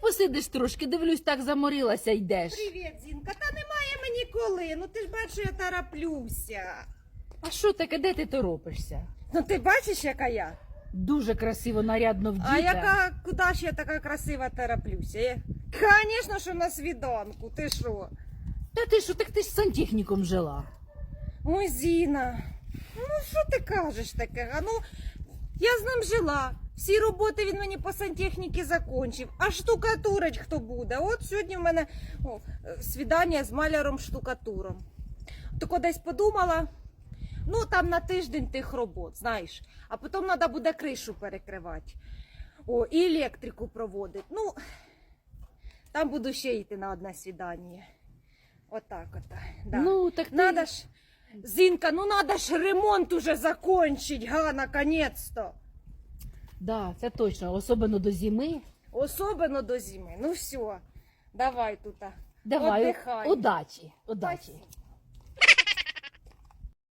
посидиш трошки, дивлюсь, так заморилася йдеш. Привіт, Зінка. Та немає мені коли. Ну ти ж бачиш, я тороплюся. А що таке, де ти торопишся? Ну ти бачиш, яка я? Дуже красиво, нарядно вдіта. А яка, куди ж я така красива тороплюся? Звісно, що на свіданку. Ти що? Та ти що, так ти ж з сантехніком жила. Ой, Зіна. Ну що ти кажеш таке? А ну, я з ним жила. Всі роботи він мені по сантехніці закончив. А штукатурить хто буде? От сьогодні в мене о, е, свідання з маляром-штукатуром. Тако десь подумала. Ну, там на тиждень тих робот, знаєш. А потім треба буде кришу перекривати. О, і електрику проводити. Ну, там буду ще йти на одне свідання. Отак от. Да. Ну, так ти... Надо ж, Зинка, ну надо ж ремонт уже закончить, га, наконец-то. Да, це точно, особливо до зими. Особливо до зими. Ну все, давай тут. Давай, Отдихай. удачі, удачі. Спасибо.